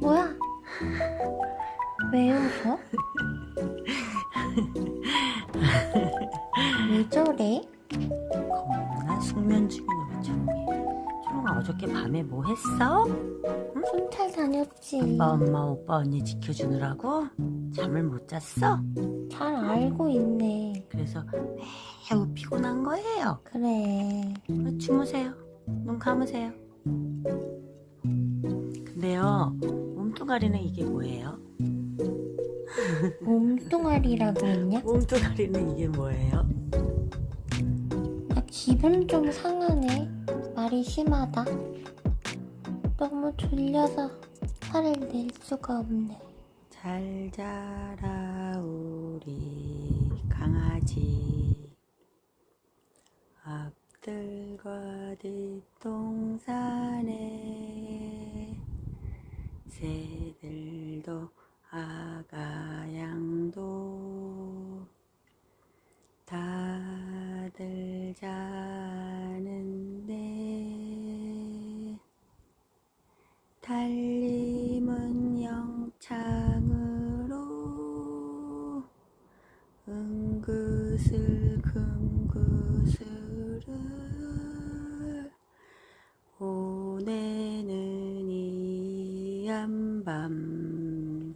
뭐야? 왜 웃어? 왜 저래? 겁나 숙면 중인 우리 초롱이. 초롱아 어저께 밤에 뭐 했어? 순찰 다녔지. 아빠 엄마 오빠 언니 지켜주느라고 잠을 못 잤어? 잘 알고 있네. 그래서 매우 피곤한 거예요. 그래. 어, 주무세요. 눈 감으세요. 근데요, 몸뚱아리는 이게 뭐예요? 몸뚱아리라고 했냐? 몸뚱아리는 이게 뭐예요? 나 기분 좀 상하네. 말이 심하다. 너무 졸려서 화를 낼 수가 없네. 잘 자라 우리 강아지 앞들과 뒷동산에 새들도 아가양도 다들 자는데 달림은 영창으로 은그슬 금그슬 이 한밤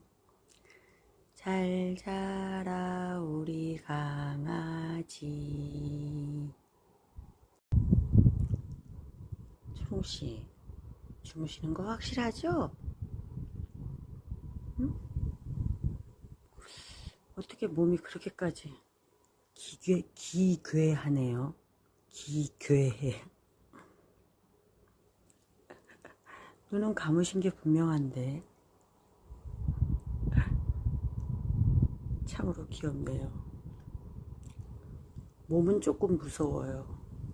잘 자라 우리 강아지 초롱씨 주무시는 거 확실하죠? 응? 어떻게 몸이 그렇게까지 기괴, 기괴하네요. 기괴해. 눈은 감으신 게 분명한데. 참으로 귀엽네요. 몸은 조금 무서워요.